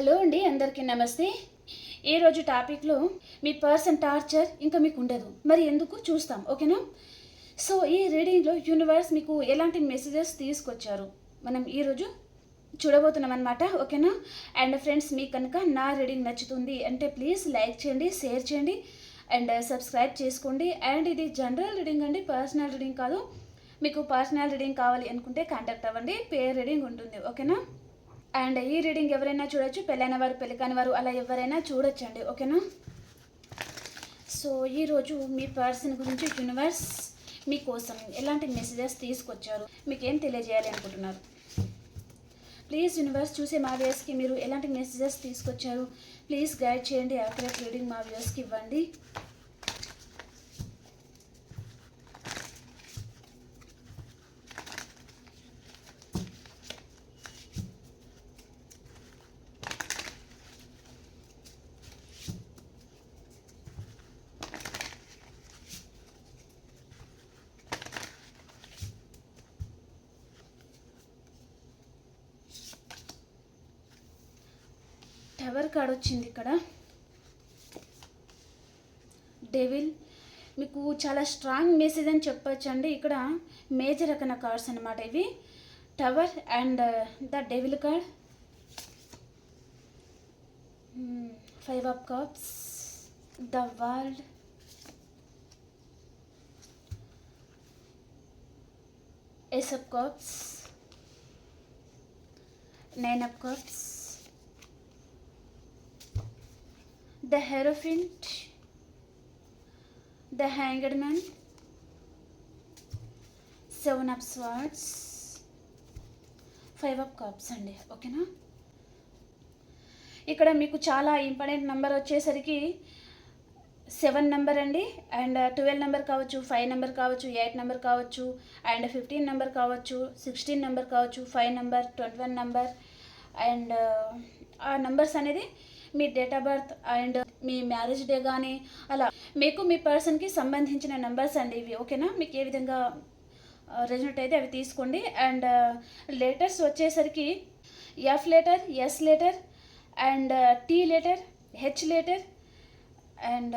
Hello అండి అందరికీ నమస్తే. ఈరోజు టాపిక్లో మీ పర్సన్ టార్చర్ ఇంకా మీకు ఉండదు. మరి ఎందుకు? చూస్తాం ఓకేనా? సో ఈ రీడింగ్లో యూనివర్స్ మీకు ఎలాంటి మెసేజెస్ తీసుకొచ్చారు? మనం ఈరోజు చూడబోతున్నాం అనమాట ఓకేనా? అండ్ ఫ్రెండ్స్ మీకు కనుక నా రీడింగ్ నచ్చుతుంది అంటే ప్లీజ్ లైక్ చేయండి షేర్ చేయండి అండ్ సబ్స్క్రైబ్ చేసుకోండి. అండ్ ఇది జనరల్ రీడింగ్ అండి పర్సనల్ రీడింగ్ కాదు. మీకు పర్సనల్ రీడింగ్ కావాలి అనుకుంటే కాంటాక్ట్ అవ్వండి పేర్ రీడింగ్ ఉంటుంది ఓకేనా? అండ్ ఈ రీడింగ్ ఎవరైనా చూడొచ్చు పెళ్ళైన వారు పెళ్ళి కాని వారు అలా ఎవరైనా చూడొచ్చండి ఓకేనా? సో ఈరోజు మీ పర్సన్ గురించి యూనివర్స్ మీకోసం ఎలాంటి మెసేజెస్ తీసుకొచ్చారు మీకు ఏం తెలియజేయాలి అనుకుంటున్నారు? ప్లీజ్ యూనివర్స్ చూసే మా వ్యూస్కి మీరు ఎలాంటి మెసేజెస్ తీసుకొచ్చారు ప్లీజ్ గైడ్ చేయండి యాక్యురేట్ రీడింగ్ మా వ్యూస్కి ఇవ్వండి టవర్ కార్డ్ వచ్చింది ఇక్కడ. డెవిల్ మీకు చాలా స్ట్రాంగ్ మెసేజ్ అని చెప్పొచ్చు అండి ఇక్కడ మేజర్ రకమైన కార్డ్స్ అనమాట ఇవి. Tower and the devil card five of cups the world ace of cups nine of cups the Hierophant, the Hanged Man, seven of swords five of cups అండి ఓకేనా? ఇక్కడ మీకు చాలా ఇంపార్టెంట్ నెంబర్ వచ్చేసరికి seven number అండి and twelve number కావచ్చు five number కావచ్చు eight number కావచ్చు అండ్ ఫిఫ్టీన్ నెంబర్ కావచ్చు సిక్స్టీన్ నెంబర్ కావచ్చు five number twenty one number and ఆ నెంబర్స్ అనేది మీ డేట్ ఆఫ్ బర్త్ అండ్ మీ మ్యారేజ్ డే కానీ అలా మీకు మీ పర్సన్కి సంబంధించిన నెంబర్స్ అండి ఇవి ఓకేనా? మీకు ఏ విధంగా రెజనెట్ అయితే అవి తీసుకోండి. అండ్ లెటర్స్ వచ్చేసరికి F letter S letter and T letter H letter and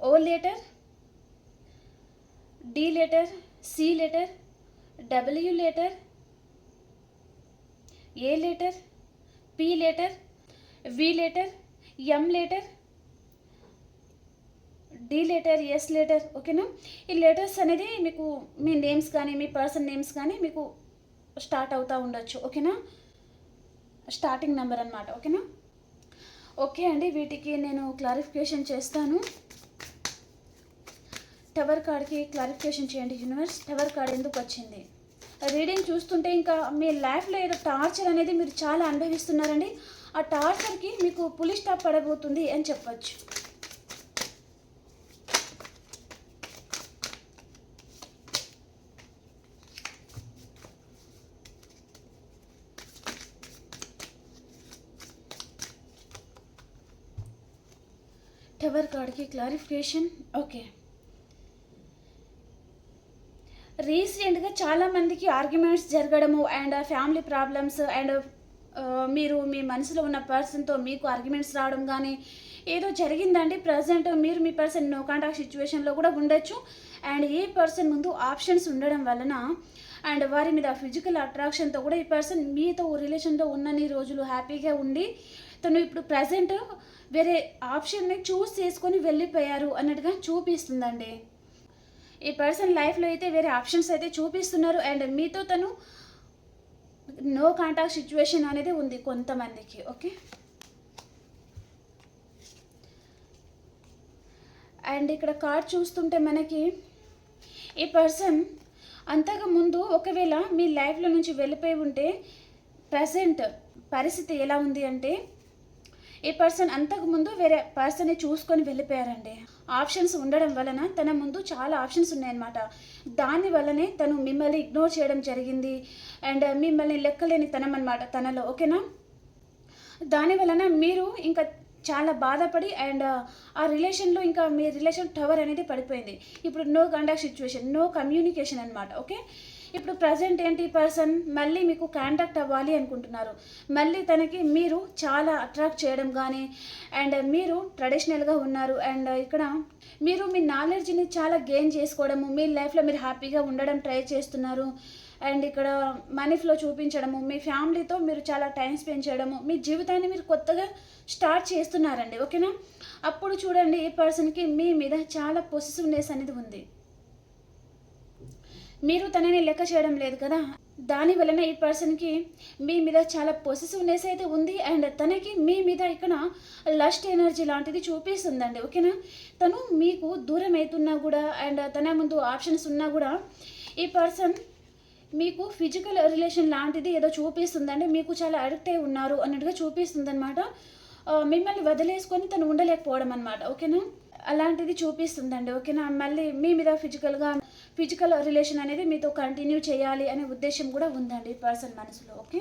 O letter D letter C letter W letter A letter P letter V letter M letter D letter S letter ఓకేనా ఈ letters అనేది మీకు మీ names కానీ మీ person names కానీ మీకు start అవుతూ ఉండొచ్చు ఓకేనా స్టార్టింగ్ నెంబర్ అనమాట ఓకేనా ఓకే అండి వీటికి నేను క్లారిఫికేషన్ చేస్తాను. టవర్ కార్డ్కి క్లారిఫికేషన్ చేయండి యూనివర్స్ టవర్ కార్డ్ ఎందుకు వచ్చింది? రీడింగ్ చూస్తుంటే ఇంకా మీ లైఫ్లో ఏదో టార్చర్ అనేది మీరు చాలా అనుభవిస్తున్నారండి. ఆ టార్చర్కి మీకు పులి స్టాప్ పడబోతుంది అని చెప్పచ్చు. టవర్ కార్డ్కి క్లారిఫికేషన్? ఓకే. రీసెంట్గా చాలామందికి ఆర్గ్యుమెంట్స్ జరగడము అండ్ ఫ్యామిలీ ప్రాబ్లమ్స్ అండ్ మీరు మీ మనసులో ఉన్న పర్సన్తో మీకు ఆర్గ్యుమెంట్స్ రావడం కానీ ఏదో జరిగిందండి ప్రజెంట్ మీరు మీ పర్సన్ నో కాంటాక్ట్ సిచ్యువేషన్లో కూడా ఉండొచ్చు. అండ్ ఏ పర్సన్ ముందు ఆప్షన్స్ ఉండడం వలన అండ్ వారి మీద ఫిజికల్ అట్రాక్షన్తో కూడా ఈ పర్సన్ మీతో రిలేషన్తో ఉన్నన్ని రోజులు హ్యాపీగా ఉండి తను ఇప్పుడు ప్రజెంట్ వేరే ఆప్షన్ని చూస్ చేసుకొని వెళ్ళిపోయారు అన్నట్టుగా చూపిస్తుందండి. ఈ పర్సన్ లైఫ్లో అయితే వేరే ఆప్షన్స్ అయితే చూపిస్తున్నారు. అండ్ మీతో తను నో కాంటాక్ట్ సిచ్యువేషన్ అనేది ఉంది కొంతమందికి ఓకే అండ్ ఇక్కడ కార్డ్ చూస్తుంటే మనకి ఈ పర్సన్ అంతకు ముందు ఒకవేళ మీ లైఫ్లో నుంచి వెళ్ళిపోయి ఉంటే ప్రజెంట్ పరిస్థితి ఎలా ఉంది అంటే ఈ పర్సన్ అంతకు ముందు వేరే పర్సన్ని చూసుకొని వెళ్ళిపోయారండి. ఆప్షన్స్ ఉండడం వలన తన ముందు చాలా ఆప్షన్స్ ఉన్నాయన్నమాట. దాని వల్లనే తను మిమ్మల్ని ఇగ్నోర్ చేయడం జరిగింది. అండ్ మిమ్మల్ని లెక్కలేని తనం అనమాట తనలో ఓకేనా? దాని వలన మీరు ఇంకా చాలా బాధపడి అండ్ ఆ రిలేషన్లో ఇంకా మీ రిలేషన్ టవర్ అనేది పడిపోయింది. ఇప్పుడు no conduct situation no communication అనమాట ఓకే? ఇప్పుడు ప్రజెంట్ ఏంటి పర్సన్ మళ్ళీ మీకు కాంటాక్ట్ అవ్వాలి అనుకుంటున్నారు. మళ్ళీ తనకి మీరు చాలా అట్రాక్ట్ చేయడం కానీ అండ్ మీరు ట్రెడిషనల్గా ఉన్నారు. అండ్ ఇక్కడ మీరు మీ నాలెడ్జ్ని చాలా గెయిన్ చేసుకోవడము మీ లైఫ్లో మీరు హ్యాపీగా ఉండడం ట్రై చేస్తున్నారు. అండ్ ఇక్కడ మనీ ఫ్లో చూపించడము మీ ఫ్యామిలీతో మీరు చాలా టైం స్పెండ్ చేయడము మీ జీవితాన్ని మీరు కొత్తగా స్టార్ట్ చేస్తున్నారండి. ఓకేనా అప్పుడు చూడండి ఈ పర్సన్కి మీ మీద చాలా పొసిసివ్నెస్ అనేది ఉంది. మీరు తనని లెక్క చేయడం లేదు కదా? దాని వలన ఈ పర్సన్కి మీ మీద చాలా పొసెసివ్నెస్ అయితే ఉంది అండ్ తనకి మీ మీద ఇక్కడ లస్ట్ ఎనర్జీ లాంటిది చూపిస్తుందండి ఓకేనా? తను మీకు దూరం అవుతున్నా కూడా అండ్ తన ముందు ఆప్షన్స్ ఉన్నా కూడా ఈ పర్సన్ మీకు ఫిజికల్ రిలేషన్ లాంటిది ఏదో చూపిస్తుందండి మీకు చాలా అడిక్ట్ అయి ఉన్నారు అన్నట్టుగా చూపిస్తుందనమాట మిమ్మల్ని వదిలేసుకొని తను ఉండలేకపోవడం అనమాట ఓకేనా? అలాంటిది చూపిస్తుందండి ఓకేనా? మళ్ళీ మీ మీద ఫిజికల్గా ఫిజికల్ రిలేషన్ అనేది మీతో కంటిన్యూ చేయాలి అనే ఉద్దేశం కూడా ఉందండి పర్సన్ మనసులో ఓకే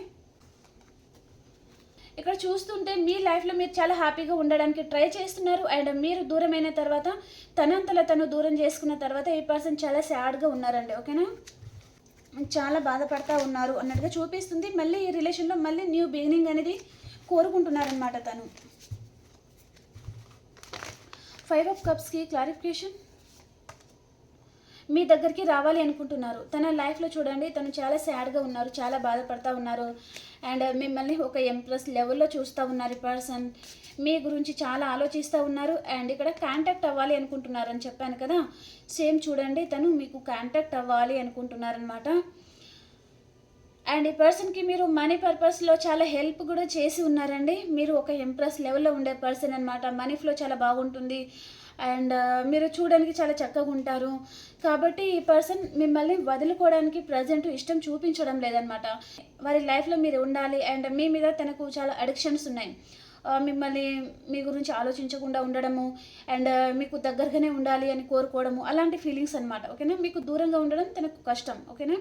ఇక్కడ చూస్తుంటే మీ లైఫ్లో మీరు చాలా హ్యాపీగా ఉండడానికి ట్రై చేస్తున్నారు అండ్ మీరు దూరమైన తర్వాత తనంతలో తను దూరం చేసుకున్న తర్వాత ఈ పర్సన్ చాలా సాడ్గా ఉన్నారండి ఓకేనా చాలా బాధపడతా ఉన్నారు అన్నట్టుగా చూపిస్తుంది. మళ్ళీ ఈ రిలేషన్లో మళ్ళీ న్యూ బిగినింగ్ అనేది కోరుకుంటున్నారనమాట తను. ఫైవ్ ఆఫ్ కప్స్కి క్లారిఫికేషన్ మీ దగ్గరికి రావాలి అనుకుంటున్నారు. తన లైఫ్లో చూడండి తను చాలా సాడ్గా ఉన్నారు చాలా బాధపడతా ఉన్నారు. అండ్ మిమ్మల్ని ఒక ఎంప్రెస్ లెవెల్లో చూస్తూ ఉన్నారు ఈ పర్సన్. మీ గురించి చాలా ఆలోచిస్తూ ఉన్నారు. అండ్ ఇక్కడ కాంటాక్ట్ అవ్వాలి అనుకుంటున్నారు అని చెప్పాను కదా. సేమ్ చూడండి తను మీకు కాంటాక్ట్ అవ్వాలి అనుకుంటున్నారనమాట అండ్ ఈ పర్సన్కి మీరు మనీ పర్పస్లో చాలా హెల్ప్ కూడా చేసి ఉన్నారండి. మీరు ఒక ఎంప్రెస్ లెవెల్లో ఉండే పర్సన్ అనమాట మనీ ఫ్లో చాలా బాగుంటుంది. అండ్ మీరు చూడడానికి చాలా చక్కగా ఉంటారు. కాబట్టి ఈ పర్సన్ మిమ్మల్ని వదులుకోవడానికి ప్రజెంట్ ఇష్టం చూపించడం లేదనమాట వారి లైఫ్లో మీరు ఉండాలి అండ్ మీ మీద తనకు చాలా అడిక్షన్స్ ఉన్నాయి. మిమ్మల్ని మీ గురించి ఆలోచించకుండా ఉండడము అండ్ మీకు దగ్గరగానే ఉండాలి అని కోరుకోవడము అలాంటి ఫీలింగ్స్ అనమాట ఓకేనా? మీకు దూరంగా ఉండడం తనకు కష్టం ఓకేనా?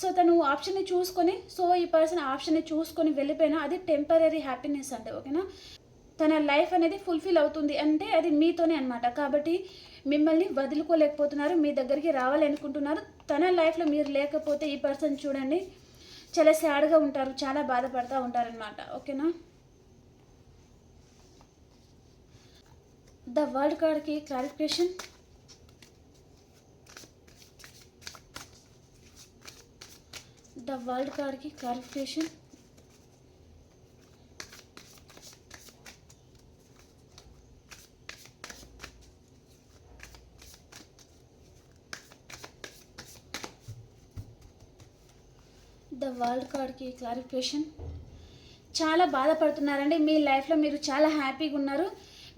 సో తను ఆప్షన్ని చూసుకొని సో ఈ పర్సన్ ఆప్షన్ని చూసుకొని వెళ్ళిపోయినా అది టెంపరీ హ్యాపీనెస్ అంటే ఓకేనా? తన లైఫ్ అనేది ఫుల్ఫిల్ అవుతుంది అంటే అది మీతోనే అనమాట కాబట్టి మిమ్మల్ని వదులుకోలేకపోతున్నారు మీ దగ్గరికి రావాలి అనుకుంటున్నారు తన లైఫ్లో మీరు లేకపోతే ఈ పర్సన్ చూడండి చాలా సాడ్గా ఉంటారు చాలా బాధపడతా ఉంటారనమాట ఓకేనా? ద వరల్డ్ కార్డ్కి క్లారిఫికేషన్. ద వరల్డ్ కార్డ్కి క్లారిఫికేషన్. ద వరల్డ్ కార్డ్కి క్లారిఫికేషన్ చాలా బాధపడుతున్నారండి. మీ లైఫ్లో మీరు చాలా హ్యాపీగా ఉన్నారు.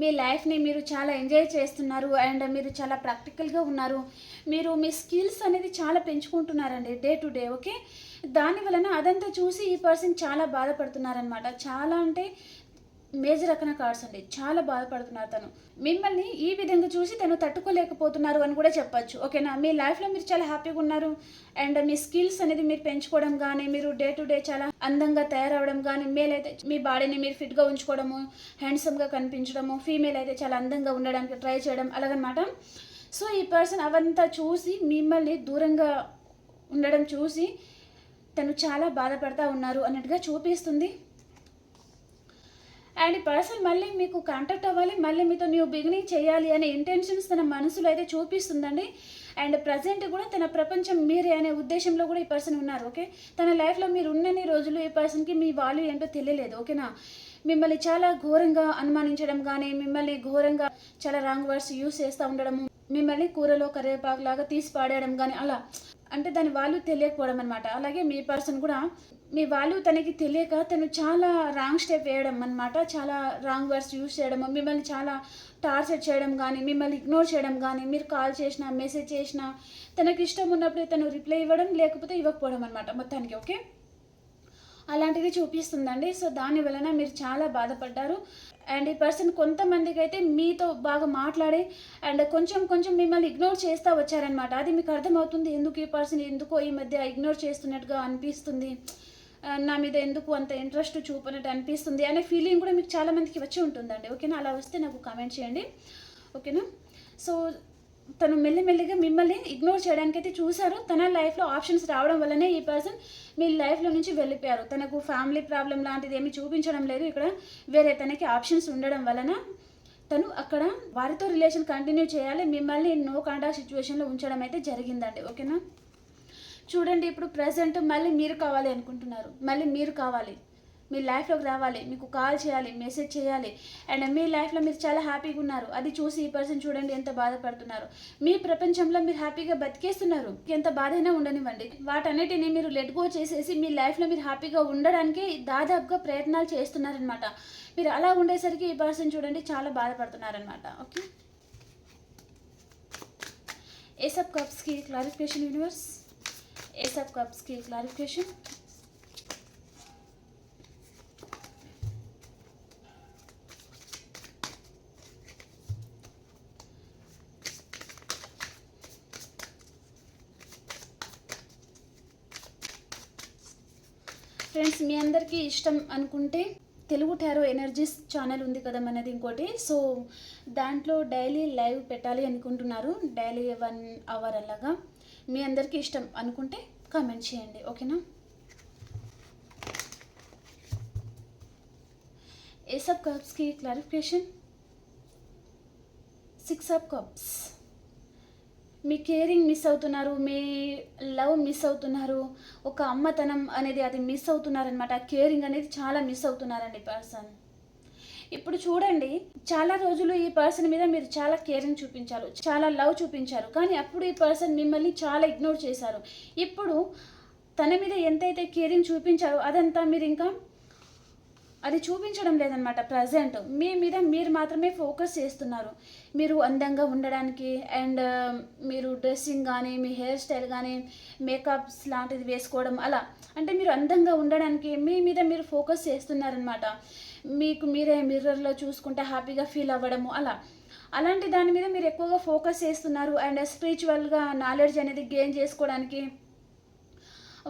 మీ లైఫ్ని మీరు చాలా ఎంజాయ్ చేస్తున్నారు అండ్ మీరు చాలా ప్రాక్టికల్గా ఉన్నారు. మీరు మీ స్కిల్స్ అనేది చాలా పెంచుకుంటున్నారండి డే టు డే ఓకే దాని వలన అదంతా చూసి ఈ పర్సన్ చాలా బాధపడుతున్నారనమాట చాలా అంటే మేజర్ రకన కార్డ్స్ అండి. చాలా బాధపడుతున్నారు తను. మిమ్మల్ని ఈ విధంగా చూసి తను తట్టుకోలేకపోతున్నారు అని కూడా చెప్పచ్చు. ఓకేనా? మీ లైఫ్లో మీరు చాలా హ్యాపీగా ఉన్నారు. అండ్ మీ స్కిల్స్ అనేది మీరు పెంచుకోవడం కానీ మీరు డే టు డే చాలా అందంగా తయారవడం కానీ మేల్ అయితే మీ బాడీని మీరు ఫిట్గా ఉంచుకోవడము హ్యాండ్సమ్గా కనిపించడము ఫీమేల్ అయితే చాలా అందంగా ఉండడానికి ట్రై చేయడం అలాగనమాట. సో ఈ పర్సన్ అవంతా చూసి మిమ్మల్ని దూరంగా ఉండడం చూసి తను చాలా బాధపడతా ఉన్నారు అన్నట్టుగా చూపిస్తుంది. అండ్ ఈ పర్సన్ మళ్ళీ మీకు కాంటాక్ట్ అవ్వాలి మళ్ళీ మీతో న్యూ బిగినింగ్ చేయాలి అనే ఇంటెన్షన్స్ తన మనసులో అయితే చూపిస్తుందండి. అండ్ ప్రజెంట్ కూడా తన ప్రపంచం మీరే అనే ఉద్దేశంలో కూడా ఈ పర్సన్ ఉన్నారు ఓకే తన లైఫ్లో మీరు ఉన్నన్ని రోజులు ఈ పర్సన్కి మీ వాల్యూ ఏంటో తెలియలేదు ఓకేనా మిమ్మల్ని చాలా ఘోరంగా అనుమానించడం కానీ మిమ్మల్ని ఘోరంగా చాలా రాంగ్ వర్డ్స్ యూస్ చేస్తూ ఉండడము మిమ్మల్ని కూరలో కరివేపాకు లాగా తీసి పాడేయడం కానీ అలా. అంటే దాని వాల్యూ తెలియకపోవడం అనమాట అలాగే మీ పర్సన్ కూడా మీ వాల్యూ తనకి తెలియక తను చాలా రాంగ్ స్టెప్ వేయడం అనమాట చాలా రాంగ్ వర్డ్స్ యూస్ చేయడం మిమ్మల్ని చాలా టార్చర్ చేయడం కానీ మిమ్మల్ని ఇగ్నోర్ చేయడం కానీ మీరు కాల్ చేసినా మెసేజ్ చేసినా తనకి ఇష్టం ఉన్నప్పుడే తను రిప్లై ఇవ్వడం లేకపోతే ఇవ్వకపోవడం అనమాట మొత్తానికి ఓకే? అలాంటిది చూపిస్తుందండి. సో దాని వలన మీరు చాలా బాధపడ్డారు. అండ్ ఈ పర్సన్ కొంతమందికి అయితే మీతో బాగా మాట్లాడి అండ్ కొంచెం కొంచెం మిమ్మల్ని ఇగ్నోర్ చేస్తూ వచ్చారనమాట అది మీకు అర్థమవుతుంది. ఎందుకు ఈ పర్సన్ ఎందుకో ఈ మధ్య ఇగ్నోర్ చేస్తున్నట్టుగా అనిపిస్తుంది. నా మీద ఎందుకు అంత ఇంట్రెస్ట్ చూపనట్టు అనిపిస్తుంది అనే ఫీలింగ్ కూడా మీకు చాలామందికి వచ్చి ఉంటుందండి. ఓకేనా అలా వస్తే నాకు కామెంట్ చేయండి. ఓకేనా సో తను మెల్లిమెల్లిగా మిమ్మల్ని ఇగ్నోర్ చేయడానికి అయితే చూశారు. తన లైఫ్లో ఆప్షన్స్ రావడం వల్లనే ఈ పర్సన్ మీ లైఫ్లో నుంచి వెళ్ళిపోయారు. తనకు ఫ్యామిలీ ప్రాబ్లం లాంటిది ఏమీ చూపించడం లేదు. ఇక్కడ వేరే తనకి ఆప్షన్స్ ఉండడం వలన తను అక్కడ వారితో రిలేషన్ కంటిన్యూ చేయాలి. మిమ్మల్ని నో కాంటాక్ట్ సిచ్యువేషన్లో ఉంచడం అయితే జరిగిందండి. ఓకేనా చూడండి ఇప్పుడు ప్రజెంట్ మళ్ళీ మీరు కావాలి అనుకుంటున్నారు. మళ్ళీ మీరు కావాలి. మీ లైఫ్లోకి రావాలి. మీకు కాల్ చేయాలి మెసేజ్ చేయాలి. అండ్ మీ లైఫ్లో మీరు చాలా హ్యాపీగా ఉన్నారు. అది చూసి ఈ పర్సన్ చూడండి ఎంత బాధపడుతున్నారు. మీ ప్రపంచంలో మీరు హ్యాపీగా బతికేస్తున్నారు. ఎంత బాధైనా ఉండనివ్వండి. వాటన్నిటిని మీరు లెట్ గో చేసేసి మీ లైఫ్లో మీరు హ్యాపీగా ఉండడానికి దాదాపుగా ప్రయత్నాలు చేస్తున్నారనమాట మీరు అలా ఉండేసరికి ఈ పర్సన్ చూడండి చాలా బాధపడుతున్నారనమాట ఓకే ఏసప్ కప్స్కి క్లారిఫికేషన్ యూనివర్స్ ఏసప్ కప్స్కి clarification. ఫ్రెండ్స్ మీ అందరికీ ఇష్టం అనుకుంటే తెలుగు టారో ఎనర్జీస్ ఛానల్ ఉంది కదా మనది ఇంకోటి. సో దాంట్లో డైలీ లైవ్ పెట్టాలి అనుకుంటున్నారు. డైలీ వన్ అవర్ అలాగా. మీ అందరికీ ఇష్టం అనుకుంటే కామెంట్ చేయండి ఓకేనా? ఏస్ ఆఫ్ కప్స్కి క్లారిఫికేషన్ సిక్స్ ఆఫ్ కప్స్ మీ కేరింగ్ మిస్ అవుతున్నారు మీ లవ్ మిస్ అవుతున్నారు ఒక అమ్మతనం అనేది అది మిస్ అవుతున్నారనమాట కేరింగ్ అనేది చాలా మిస్ అవుతున్నారండి పర్సన్ ఇప్పుడు చూడండి చాలా రోజులు ఈ పర్సన్ మీద మీరు చాలా కేరింగ్ చూపించారు చాలా లవ్ చూపించారు. కానీ అప్పుడు ఈ పర్సన్ మిమ్మల్ని చాలా ఇగ్నోర్ చేశారు. ఇప్పుడు తన మీద ఎంతైతే కేరింగ్ చూపించారో అదంతా మీరు ఇంకా అది చూపించడం లేదనమాట ప్రజెంట్ మీ మీద మీరు మాత్రమే ఫోకస్ చేస్తున్నారు. మీరు అందంగా ఉండడానికి అండ్ um, మీరు డ్రెస్సింగ్ కానీ మీ హెయిర్ స్టైల్ కానీ మేకప్స్ లాంటిది వేసుకోవడం అలా. అంటే మీరు అందంగా ఉండడానికి మీ మీద మీరు ఫోకస్ చేస్తున్నారనమాట మీకు మీరే మిర్రర్లో చూసుకుంటే హ్యాపీగా ఫీల్ అవ్వడము అలా. అలాంటి దాని మీద మీరు ఎక్కువగా ఫోకస్ చేస్తున్నారు. అండ్ స్పిరిచువల్గా నాలెడ్జ్ అనేది గెయిన్ చేసుకోవడానికి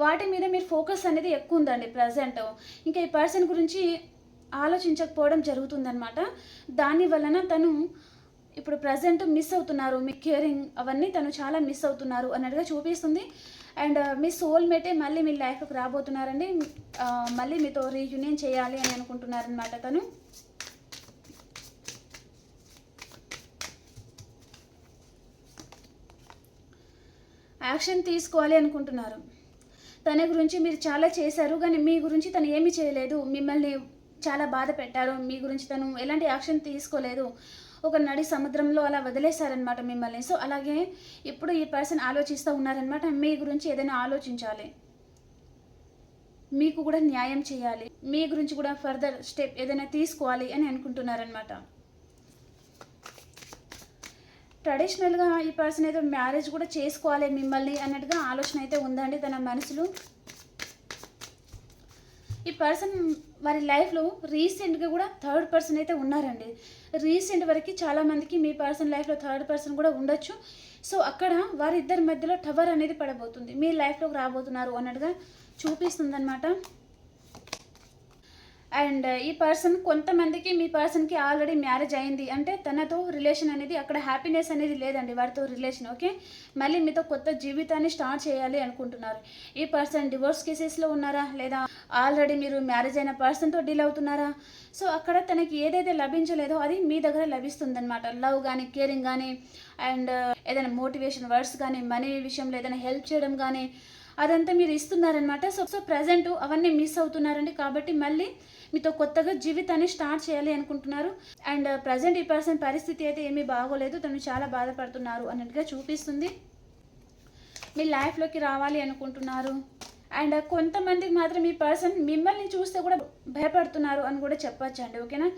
వాటి మీద మీరు ఫోకస్ అనేది ఎక్కువ ఉందండి ప్రజెంట్. ఇంకా ఈ పర్సన్ గురించి ఆలోచించకపోవడం జరుగుతుందనమాట దాని వలన తను ఇప్పుడు ప్రజెంట్ మిస్ అవుతున్నారు. మీ కేరింగ్ అవన్నీ తను చాలా మిస్ అవుతున్నారు అన్నట్టుగా చూపిస్తుంది. అండ్ uh, మీ సోల్మేటే మళ్ళీ మీ లైఫ్కి రాబోతున్నారండి. Uh, మళ్ళీ మీతో రీయూనియన్ చేయాలి అని అనుకుంటున్నారనమాట తను. యాక్షన్ తీసుకోవాలి అనుకుంటున్నారు. తన గురించి మీరు చాలా చేశారు కానీ మీ గురించి తను ఏమీ చేయలేదు. మిమ్మల్ని చాలా బాధ పెట్టారు. మీ గురించి తను ఎలాంటి యాక్షన్ తీసుకోలేదు. ఒక నడి సముద్రంలో అలా వదిలేశారనమాట మిమ్మల్ని. సో అలాగే ఇప్పుడు ఈ పర్సన్ ఆలోచిస్తూ ఉన్నారనమాట మీ గురించి ఏదైనా ఆలోచించాలి. మీకు కూడా న్యాయం చేయాలి. మీ గురించి కూడా ఫర్దర్ స్టెప్ ఏదైనా తీసుకోవాలి అని అనుకుంటున్నారనమాట ట్రెడిషనల్గా ఈ పర్సన్ ఏదో మ్యారేజ్ కూడా చేసుకోవాలి మిమ్మల్ని అన్నట్టుగా ఆలోచన అయితే ఉందండి తన మనసులో. ఈ పర్సన్ వారి లైఫ్లో రీసెంట్గా కూడా థర్డ్ పర్సన్ అయితే ఉన్నారండి. రీసెంట్ వరకు చాలామందికి మీ పర్సన్ లైఫ్లో థర్డ్ పర్సన్ కూడా ఉండొచ్చు. సో అక్కడ వారిద్దరి మధ్యలో టవర్ అనేది పడబోతుంది. మీ లైఫ్లోకి రాబోతున్నారు అన్నట్టుగా చూపిస్తుందన్నమాట. అండ్ ఈ పర్సన్ కొంతమందికి మీ పర్సన్కి ఆల్రెడీ మ్యారేజ్ అయింది అంటే తనతో రిలేషన్ అనేది అక్కడ హ్యాపీనెస్ అనేది లేదండి వారితో రిలేషన్ ఓకే? మళ్ళీ మీతో కొత్త జీవితాన్ని స్టార్ట్ చేయాలి అనుకుంటున్నారు. ఈ పర్సన్ డివోర్స్ కేసెస్లో ఉన్నారా? లేదా ఆల్రెడీ మీరు మ్యారేజ్ అయిన పర్సన్తో డీల్ అవుతున్నారా? సో అక్కడ తనకి ఏదైతే లభించలేదో అది మీ దగ్గర లభిస్తుంది అనమాట లవ్ కానీ కేరింగ్ కానీ అండ్ ఏదైనా మోటివేషన్ వర్డ్స్ కానీ మనీ విషయంలో ఏదైనా హెల్ప్ చేయడం కానీ అదంతా మీరు ఇస్తున్నారనమాట సో సో ప్రజెంట్ అవన్నీ మిస్ అవుతున్నారండి. కాబట్టి మళ్ళీ మీతో కొత్తగా జీవితాన్ని స్టార్ట్ చేయాలి అనుకుంటున్నారు. అండ్ uh, ప్రజెంట్ ఈ పర్సన్ పరిస్థితి అయితే ఏమీ బాగోలేదు. తను చాలా బాధపడుతున్నారు అన్నట్టుగా చూపిస్తుంది. మీ లైఫ్లోకి రావాలి అనుకుంటున్నారు. అండ్ కొంతమందికి మాత్రం ఈ పర్సన్ మిమ్మల్ని చూస్తే కూడా భయపడుతున్నారు అని కూడా చెప్పచ్చు అండి ఓకేనా?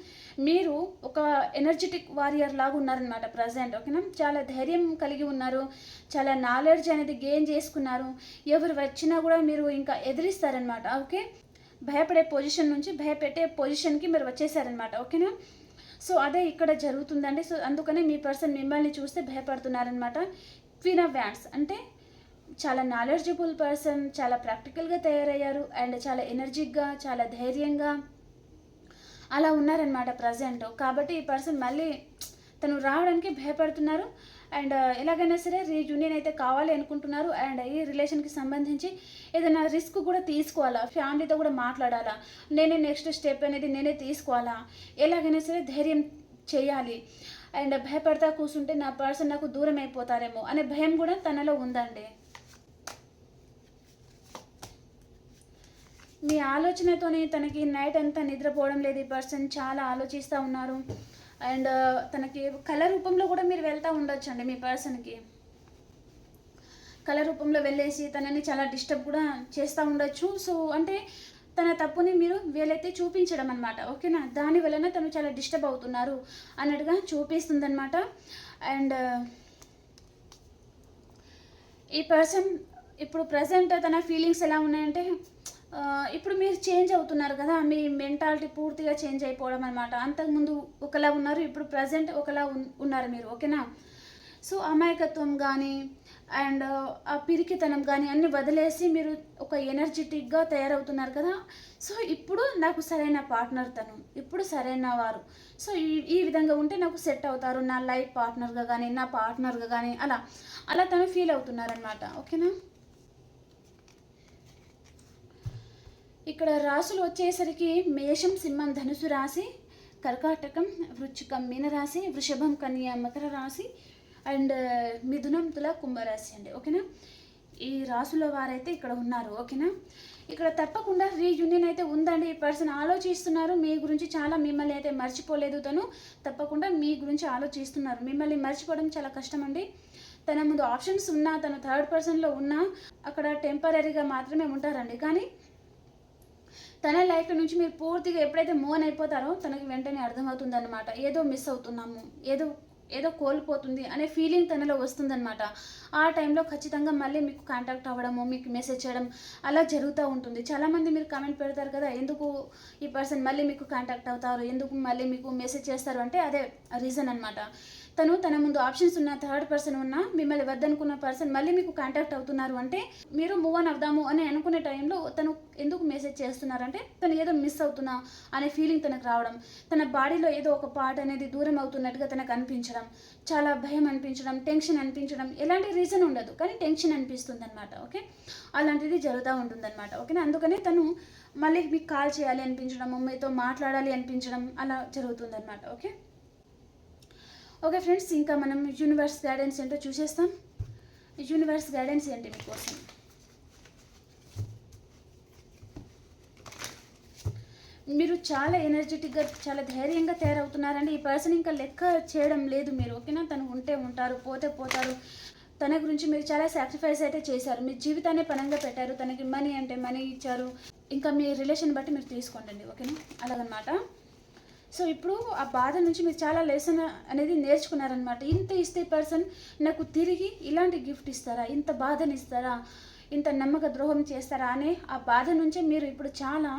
మీరు ఒక ఎనర్జెటిక్ వారియర్ లాగా ఉన్నారనమాట ప్రజెంట్ ఓకేనా? చాలా ధైర్యం కలిగి ఉన్నారు చాలా నాలెడ్జ్ అనేది గెయిన్ చేసుకున్నారు. ఎవరు వచ్చినా కూడా మీరు ఇంకా ఎదిరిస్తారనమాట ఓకే? భయపడే పొజిషన్ నుంచి భయపెట్టే పొజిషన్కి మీరు వచ్చేసారనమాట ఓకేనా? సో అదే ఇక్కడ జరుగుతుందండి. సో అందుకనే మీ పర్సన్ మిమ్మల్ని చూస్తే భయపడుతున్నారనమాట క్వీన్ ఆఫ్ వ్యాండ్స్ అంటే చాలా నాలెడ్జబుల్ పర్సన్ చాలా ప్రాక్టికల్గా తయారయ్యారు అండ్ చాలా ఎనర్జిక్గా చాలా ధైర్యంగా అలా ఉన్నారనమాట ప్రజెంట్ కాబట్టి ఈ పర్సన్ మళ్ళీ తను రావడానికి భయపడుతున్నారు అండ్ uh, ఎలాగైనా సరే రీయూనియన్ అయితే కావాలి అనుకుంటున్నారు అండ్ ఈ రిలేషన్కి సంబంధించి ఏదైనా రిస్క్ కూడా తీసుకోవాలా? ఫ్యామిలీతో కూడా మాట్లాడాలా? నేనే నెక్స్ట్ స్టెప్ అనేది నేనే తీసుకోవాలా? ఎలాగైనా సరే ధైర్యం చేయాలి. అండ్ భయపడతా కూర్చుంటే నా పర్సన్ నాకు దూరం అయిపోతారేమో అనే భయం కూడా తనలో ఉందండి. మీ ఆలోచనతోనే తనకి నైట్ అంతా నిద్రపోవడం లేదు. ఈ పర్సన్ చాలా ఆలోచిస్తూ ఉన్నారు. అండ్ తనకి కళ రూపంలో కూడా మీరు వెళ్తూ ఉండొచ్చు అండి మీ పర్సన్కి. కళ రూపంలో వెళ్ళేసి తనని చాలా డిస్టర్బ్ కూడా చేస్తూ ఉండొచ్చు. సో అంటే తన తప్పుని మీరు వీలైతే చూపించడం అనమాట ఓకేనా? దాని వలన తను చాలా డిస్టర్బ్ అవుతున్నారు అన్నట్టుగా చూపిస్తుంది అనమాట అండ్ ఈ పర్సన్ ఇప్పుడు ప్రజెంట్ తన ఫీలింగ్స్ ఎలా ఉన్నాయంటే ఇప్పుడు మీరు చేంజ్ అవుతున్నారు కదా మీ మెంటాలిటీ పూర్తిగా చేంజ్ అయిపోవడం అనమాట అంతకుముందు ఒకలా ఉన్నారు ఇప్పుడు ప్రజెంట్ ఒకలా ఉన్నారు మీరు ఓకేనా? సో అమాయకత్వం కానీ అండ్ ఆ పిరికితనం కానీ అన్ని వదిలేసి మీరు ఒక ఎనర్జెటిక్గా తయారవుతున్నారు కదా. సో ఇప్పుడు నాకు సరైన పార్ట్నర్ తను ఇప్పుడు సరైన వారు. సో ఈ ఈ విధంగా ఉంటే నాకు సెట్ అవుతారు నా లైఫ్ పార్ట్నర్గా కానీ నా పార్ట్నర్గా కానీ అలా. అలా తను ఫీల్ అవుతున్నారనమాట ఓకేనా? ఇక్కడ రాసులు వచ్చేసరికి మేషం సింహం ధనుసు రాశి కర్కాటకం వృచ్చికం మీనరాశి వృషభం కన్యా మకర రాశి అండ్ మిథునం తుల కుంభరాశి అండి. ఓకేనా? ఈ రాసుల వారైతే ఇక్కడ ఉన్నారు. ఓకేనా? ఇక్కడ తప్పకుండా రీయూనియన్ అయితే ఉందండి. ఈ పర్సన్ ఆలోచిస్తున్నారు. మీ గురించి చాలా మిమ్మల్ని అయితే మర్చిపోలేదు తను. తప్పకుండా మీ గురించి ఆలోచిస్తున్నారు. మిమ్మల్ని మర్చిపోవడం చాలా కష్టం అండి. తన ముందు ఆప్షన్స్ ఉన్నా తన థర్డ్ పర్సన్లో ఉన్నా అక్కడ టెంపరీగా మాత్రమే ఉంటారండి. కానీ తన లైఫ్ నుంచి మీరు పూర్తిగా ఎప్పుడైతే మోన్ అయిపోతారో తనకి వెంటనే అర్థమవుతుందన్నమాట. ఏదో మిస్ అవుతున్నాము. ఏదో ఏదో కోల్పోతుంది అనే ఫీలింగ్ తనలో వస్తుందన్నమాట. ఆ టైంలో ఖచ్చితంగా మళ్ళీ మీకు కాంటాక్ట్ అవ్వడము మీకు మెసేజ్ చేయడం అలా జరుగుతూ ఉంటుంది. చాలామంది మీరు కామెంట్ పెడతారు కదా ఎందుకు ఈ పర్సన్ మళ్ళీ మీకు కాంటాక్ట్ అవుతారు? ఎందుకు మళ్ళీ మీకు మెసేజ్ చేస్తారు? అంటే అదే రీజన్ అనమాట తను తన ముందు ఆప్షన్స్ ఉన్న థర్డ్ పర్సన్ ఉన్న మిమ్మల్ని వద్దనుకున్న పర్సన్ మళ్ళీ మీకు కాంటాక్ట్ అవుతున్నారు అంటే మీరు మూవ్ ఆన్ అవుదాము అని అనుకునే టైంలో తను ఎందుకు మెసేజ్ చేస్తున్నారంటే తను ఏదో మిస్ అవుతున్నా అనే ఫీలింగ్ తనకు రావడం తన బాడీలో ఏదో ఒక పార్ట్ అనేది దూరం అవుతున్నట్టుగా తనకు అనిపించడం చాలా భయం అనిపించడం టెన్షన్ అనిపించడం ఎలాంటి రీజన్ ఉండదు. కానీ టెన్షన్ అనిపిస్తుంది అనమాట ఓకే అలాంటిది జరుగుతూ ఉంటుందన్నమాట ఓకేనా అందుకనే తను మళ్ళీ మీకు కాల్ చేయాలి అనిపించడం మీతో మాట్లాడాలి అనిపించడం అలా జరుగుతుందన్నమాట ఓకే ఓకే ఫ్రెండ్స్ ఇంకా మనం యూనివర్స్ గైడెన్స్ ఏంటో చూసేస్తాం. యూనివర్స్ గైడెన్స్ ఏంటి మీకోసం? మీరు చాలా ఎనర్జెటిక్గా చాలా ధైర్యంగా తయారవుతున్నారండి. ఈ పర్సన్ ఇంకా లెక్క చేయడం లేదు మీరు ఓకేనా? తను ఉంటే ఉంటారు పోతే పోతారు. తన గురించి మీరు చాలా సాక్రిఫైస్ అయితే చేశారు. మీ జీవితాన్ని పనంగా పెట్టారు. తనకి మనీ అంటే మనీ ఇచ్చారు. ఇంకా మీ రిలేషన్ బట్టి మీరు తీసుకోండి ఓకేనా? అలాగనమాట. సో ఇప్పుడు ఆ బాధ నుంచి మీరు చాలా లెసన్ అనేది నేర్చుకున్నారనమాట ఇంత ఇస్తే పర్సన్ నాకు తిరిగి ఇలాంటి గిఫ్ట్ ఇస్తారా? ఇంత బాధని ఇస్తారా? ఇంత నమ్మక ద్రోహం చేస్తారా? అనే ఆ బాధ నుంచే మీరు ఇప్పుడు చాలా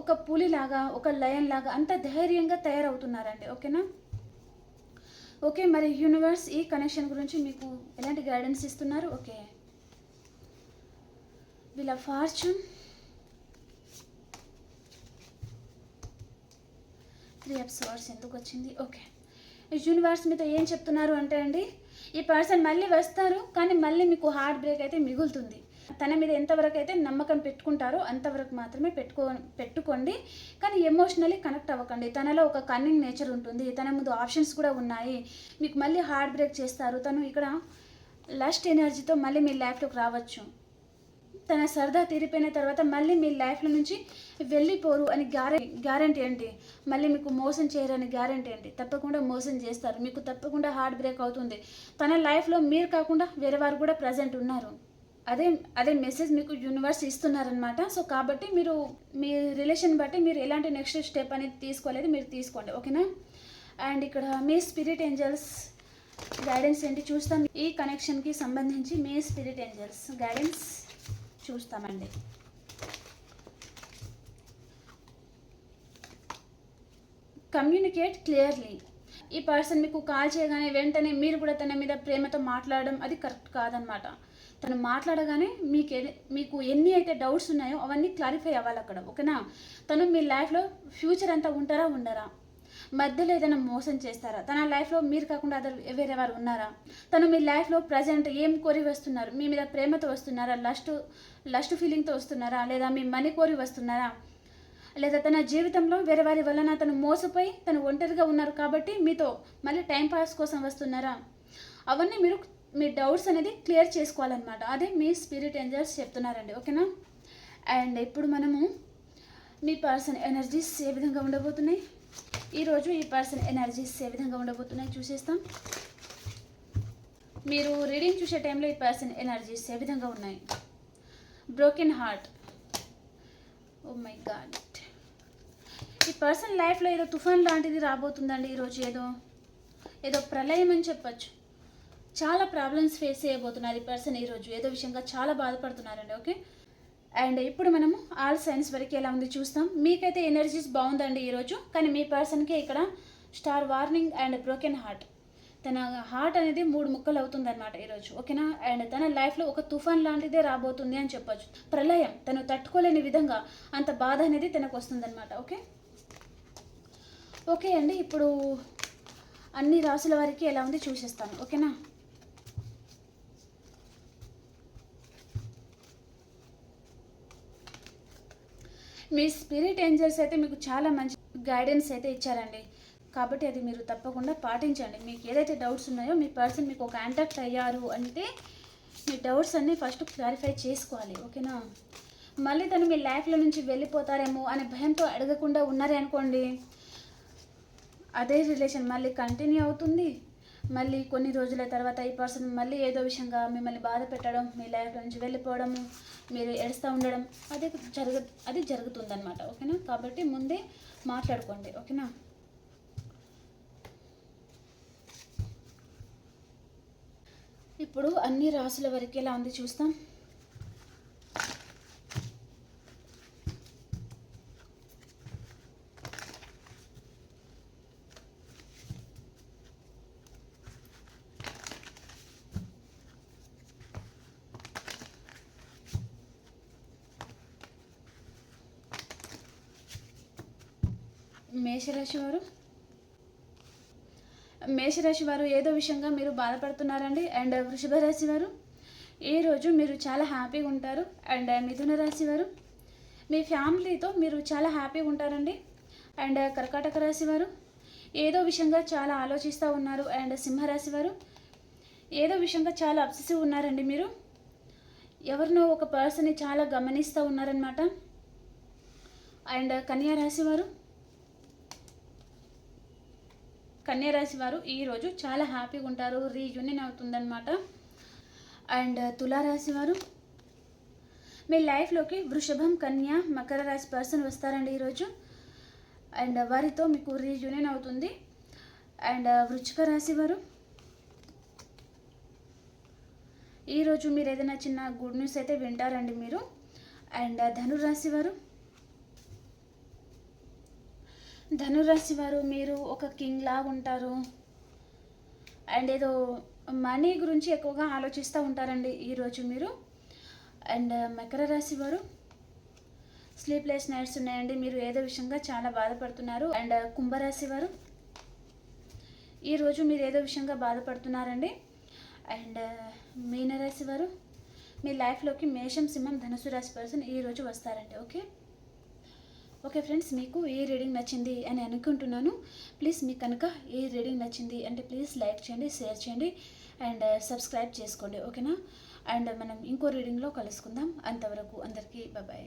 ఒక పులిలాగా ఒక లయన్ లాగా అంత ధైర్యంగా తయారవుతున్నారండి. ఓకేనా? ఓకే మరి యూనివర్స్ ఈ కనెక్షన్ గురించి మీకు ఎలాంటి గైడెన్స్ ఇస్తున్నారు? ఓకే. వీళ్ళ ఫార్చ్యూన్ త్రీ ఎపిసోడ్స్ ఎందుకు వచ్చింది? ఓకే యూనివర్స్ మీతో ఏం చెప్తున్నారు అంటే అండి ఈ పర్సన్ మళ్ళీ వస్తారు కానీ మళ్ళీ మీకు హార్ట్ బ్రేక్ అయితే మిగులుతుంది. తన మీద ఎంతవరకు అయితే నమ్మకం పెట్టుకుంటారో అంతవరకు మాత్రమే పెట్టుకో పెట్టుకోండి. కానీ ఎమోషనలీ కనెక్ట్ అవ్వకండి. తనలో ఒక కన్నింగ్ నేచర్ ఉంటుంది. తన ముందు ఆప్షన్స్ కూడా ఉన్నాయి. మీకు మళ్ళీ హార్ట్ బ్రేక్ చేస్తారు. తను ఇక్కడ లస్ట్ ఎనర్జీతో మళ్ళీ మీ లైఫ్లోకి రావచ్చు. తన సరదా తీరిపోయిన తర్వాత మళ్ళీ మీ లైఫ్లో నుంచి వెళ్ళిపోరు అని గ్యారె గ్యారంటీ ఏంటి మళ్ళీ మీకు మోసం చేయరని గ్యారంటీ ఏంటి తప్పకుండా మోసం చేస్తారు. మీకు తప్పకుండా హార్ట్ బ్రేక్ అవుతుంది. తన లైఫ్లో మీరు కాకుండా వేరే వారు కూడా ప్రజెంట్ ఉన్నారు. అదే అదే మెసేజ్ మీకు యూనివర్స్ ఇస్తున్నారనమాట సో కాబట్టి మీరు మీ రిలేషన్ బట్టి మీరు ఎలాంటి నెక్స్ట్ స్టెప్ అనేది తీసుకోలేదు మీరు తీసుకోండి. ఓకేనా? అండ్ ఇక్కడ మీ స్పిరిట్ ఏంజల్స్ గైడెన్స్ ఏంటి? చూస్తాం ఈ కనెక్షన్కి సంబంధించి మీ స్పిరిట్ ఏంజల్స్ గైడెన్స్ చూస్తామండి. కమ్యూనికేట్ క్లియర్లీ ఈ పర్సన్ మీకు కాల్ చేయగానే వెంటనే మీరు కూడా తన మీద ప్రేమతో మాట్లాడడం అది కరెక్ట్ కాదనమాట తను మాట్లాడగానే మీకు మీకు ఎన్ని అయితే డౌట్స్ ఉన్నాయో అవన్నీ క్లారిఫై అవ్వాలి అక్కడ ఓకేనా? తను మీ లైఫ్లో ఫ్యూచర్ అంతా ఉంటారా ఉండరా? మధ్యలో ఏదైనా మోసం చేస్తారా? తన లైఫ్లో మీరు కాకుండా అదర్ వేరే వారు ఉన్నారా? తను మీ లైఫ్లో ప్రజెంట్ ఏం కోరి వస్తున్నారు? మీ మీద ప్రేమతో వస్తున్నారా? లస్ట్ లస్ట్ ఫీలింగ్తో వస్తున్నారా? లేదా మీ మనీ కోరి వస్తున్నారా? లేదా తన జీవితంలో వేరే వారి వలన తను మోసపోయి తను ఒంటరిగా ఉన్నారు కాబట్టి మీతో మళ్ళీ టైం పాస్ కోసం వస్తున్నారా? అవన్నీ మీరు మీ డౌట్స్ అనేది క్లియర్ చేసుకోవాలన్నమాట. అదే మీ స్పిరిట్ ఏంజల్స్ చెప్తున్నారండి. ఓకేనా? అండ్ ఇప్పుడు మనము మీ పర్సన్ ఎనర్జీస్ ఏ విధంగా ఉండబోతున్నాయి? ఈరోజు ఈ పర్సన్ ఎనర్జీస్ ఏ విధంగా ఉండబోతున్నాయి చూసేస్తాం. మీరు రీడింగ్ చూసే టైంలో ఈ పర్సన్ ఎనర్జీస్ ఏ విధంగా ఉన్నాయి? Broken heart oh my God ఈ పర్సన్ లైఫ్లో ఏదో తుఫాన్ లాంటిది రాబోతుందండి ఈరోజు ఏదో. ఏదో ప్రళయం అని చెప్పచ్చు. చాలా ప్రాబ్లమ్స్ ఫేస్ చేయబోతున్నారు ఈ పర్సన్ ఈరోజు. ఏదో విషయంగా చాలా బాధపడుతున్నారండి ఓకే? అండ్ ఇప్పుడు మనము ఆల్ సైన్స్ వరకు ఎలా ఉంది చూస్తాం. మీకైతే ఎనర్జీస్ బాగుందండి ఈరోజు కానీ మీ పర్సన్కి ఇక్కడ star warning and broken heart. తన హార్ట్ అనేది మూడు ముక్కలు అవుతుంది అనమాట ఈరోజు ఓకేనా? అండ్ తన లైఫ్లో ఒక తుఫాన్ లాంటిదే రాబోతుంది అని చెప్పొచ్చు. ప్రళయం తను తట్టుకోలేని విధంగా అంత బాధ అనేది తనకు వస్తుందన్నమాట ఓకే? ఓకే అండి ఇప్పుడు అన్ని రాసుల వారికి ఎలా ఉంది చూసేస్తాను ఓకేనా? మీ స్పిరిట్ ఏంజల్స్ అయితే మీకు చాలా మంచి గైడెన్స్ అయితే ఇచ్చారండి. కాబట్టి అది మీరు తప్పకుండా పాటించండి. మీకు ఏదైతే డౌట్స్ ఉన్నాయో మీ పర్సన్ మీకు కాంటాక్ట్ అయ్యారు అంటే మీ డౌట్స్ అన్నీ ఫస్ట్ క్లారిఫై చేసుకోవాలి. ఓకేనా? మళ్ళీ తను మీ లైఫ్లో నుంచి వెళ్ళిపోతారేమో అనే భయంతో అడగకుండా ఉన్నారే అనుకోండి. అదే రిలేషన్ మళ్ళీ కంటిన్యూ అవుతుంది. మళ్ళీ కొన్ని రోజుల తర్వాత ఈ పర్సన్ మళ్ళీ ఏదో విషయంగా మిమ్మల్ని బాధ పెట్టడం మీ లైఫ్ నుంచి వెళ్ళిపోవడం మీరు ఎడుస్తూ ఉండడం అది జరుగు అది జరుగుతుందనమాట ఓకేనా? కాబట్టి ముందే మాట్లాడుకోండి ఓకేనా? ఇప్పుడు అన్ని రాసుల వరకు ఎలా ఉంది చూస్తాం. మేషరాశి వారు? మేషరాశి వారు ఏదో విషయంగా మీరు బాధపడుతున్నారండి. అండ్ వృషభ రాశి వారు ఈరోజు మీరు చాలా హ్యాపీగా ఉంటారు. అండ్ మిథున రాశి వారు? మీ ఫ్యామిలీతో మీరు చాలా హ్యాపీగా ఉంటారండి. అండ్ కర్కాటక రాశి వారు? ఏదో విషయంగా చాలా ఆలోచిస్తూ ఉన్నారు. అండ్ సింహరాశి వారు? ఏదో విషయంగా చాలా అప్సెసివ్ ఉన్నారండి మీరు. ఎవరినో ఒక పర్సన్ని చాలా గమనిస్తూ ఉన్నారనమాట అండ్ కన్యా రాశి వారు? కన్యారాశి వారు ఈరోజు చాలా హ్యాపీగా ఉంటారు రీయూనియన్ అవుతుందన్నమాట. అండ్ తులారాశి వారు మీ లైఫ్లోకి వృషభం కన్యా మకర రాశి పర్సన్ వస్తారండి ఈరోజు అండ్ వారితో మీకు రీయూనియన్ అవుతుంది. అండ్ వృచ్చిక రాశి వారు ఈరోజు మీరు ఏదైనా చిన్న గుడ్ న్యూస్ అయితే వింటారండి మీరు. అండ్ ధనురాశి వారు ధనురాశి వారు మీరు ఒక కింగ్ లాగా ఉంటారు. అండ్ ఏదో మనీ గురించి ఎక్కువగా ఆలోచిస్తూ ఉంటారండి ఈరోజు మీరు. అండ్ మకర రాశి వారు స్లీప్లెస్ నైట్స్ ఉన్నాయండి. మీరు ఏదో విషయంగా చాలా బాధపడుతున్నారు. అండ్ కుంభరాశి వారు ఈరోజు మీరు ఏదో విషయంగా బాధపడుతున్నారండి. అండ్ మీనరాశి వారు మీ లైఫ్లోకి మేషం సింహం ధనుసు రాశి పర్సన్ ఈరోజు వస్తారండి. ఓకే? ఓకే ఫ్రెండ్స్ మీకు ఏ రీడింగ్ నచ్చింది అని అనుకుంటున్నాను. ప్లీజ్ మీకు కనుక ఏ రీడింగ్ నచ్చింది అంటే ప్లీజ్ లైక్ చేయండి షేర్ చేయండి అండ్ uh, సబ్స్క్రైబ్ చేసుకోండి ఓకేనా? అండ్ మనం ఇంకో రీడింగ్లో కలుసుకుందాం. అంతవరకు అందరికీ బాయ్